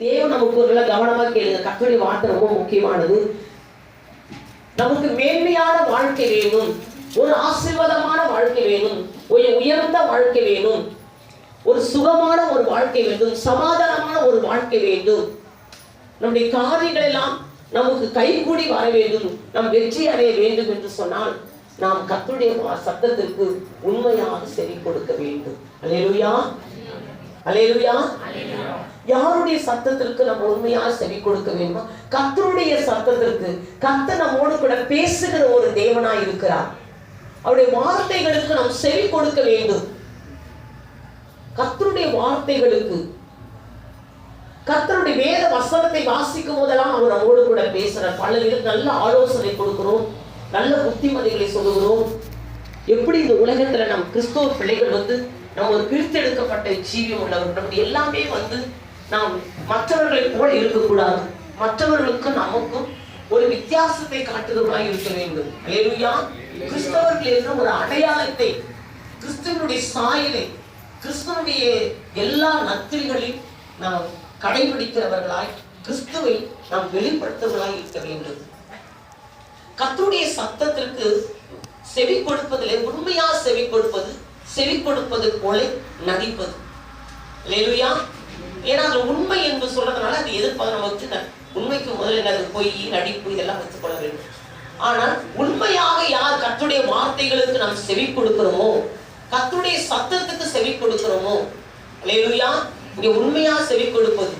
தேவன் நமக்கு ஒரு நல்ல கவனமா கேளுங்க. கத்தோடைய வார்த்தை ரொம்ப முக்கியமானது. நமக்கு மேன்மையான வாழ்க்கை வேணும். ஒரு ஆசீர்வாதமான வாழ்க்கை வேணும். ஒரு உயர்ந்த வாழ்க்கை வேணும். ஒரு சுகமான ஒரு வாழ்க்கை வேண்டும். சமாதானமான ஒரு வாழ்க்கை வேண்டும். நம்முடைய காரியங்கள் எல்லாம் நமக்கு கைகூடி வர வேண்டும். நம் வெற்றி அடைய வேண்டும் என்று சொன்னால் நாம் கத்துடைய சத்தத்திற்கு உண்மையாக செவி கொடுக்க வேண்டும். அலையலுயா அலையலுயா யாருடைய சத்தத்திற்கு நம்ம உண்மையாக செவி கொடுக்க வேண்டும்? கத்தருடைய சத்தத்திற்கு. கர்த்தர் நம்மோடு கூட பேசுகிற ஒரு தேவனா இருக்கிறார். அவருடைய வார்த்தைகளுக்கு நாம் செவி கொடுக்க வேண்டும். கத்தருடைய வார்த்தைகளுக்கு. கர்த்தருடைய வேத வசனத்தை வாசிக்கும் போதெல்லாம் அவர் நம்மோடு கூட பேசுறார் பல நல்ல ஆலோசனை கொடுக்கிறோம். நல்ல புத்திமதிகளை சொல்லுகிறோம். எப்படி இந்த உலகத்துல நம் கிறிஸ்தவ பிள்ளைகள் வந்து நம்ம ஒரு பிரித்தெடுக்கப்பட்ட ஜீவியம் உள்ளவர்கள் நம்ம எல்லாமே வந்து நாம் மற்றவர்களை போல இருக்கக்கூடாது. மற்றவர்களுக்கும் நமக்கும் ஒரு வித்தியாசத்தை காட்டுகிறவர்களாய் இருக்க வேண்டும். அல்லேலூயா கிறிஸ்தவர்கள் என்ற ஒரு அடையாளத்தை கிறிஸ்துவனுடைய சாயலை கிறிஸ்துவனுடைய எல்லா நத்திரிகளையும் நாம் கடைபிடிக்கிறவர்களாய் கிறிஸ்துவை நாம் வெளிப்படுத்துவர்களாய் இருக்க வேண்டும். கத்துடைய சத்தத்திற்கு செவி கொடுப்பதிலே உண்மையா செவி கொடுப்பது செவி கொடுப்பது போல நடிப்பது. லேலுயா ஏன்னா அது உண்மை என்று சொல்றதுனால அது எதிர்ப்பாக நம்ம ந- உண்மைக்கு முதல்ல என்னது பொய் நடிப்பு இதெல்லாம் வச்சுக்கொள்ள வேண்டும். ஆனால் உண்மையாக யார் கத்துடைய வார்த்தைகளுக்கு நாம் செவி கொடுக்கிறோமோ கத்துடைய சத்தத்துக்கு செவி கொடுக்கிறோமோ லேலுயா இங்க உண்மையா செவி கொடுப்பது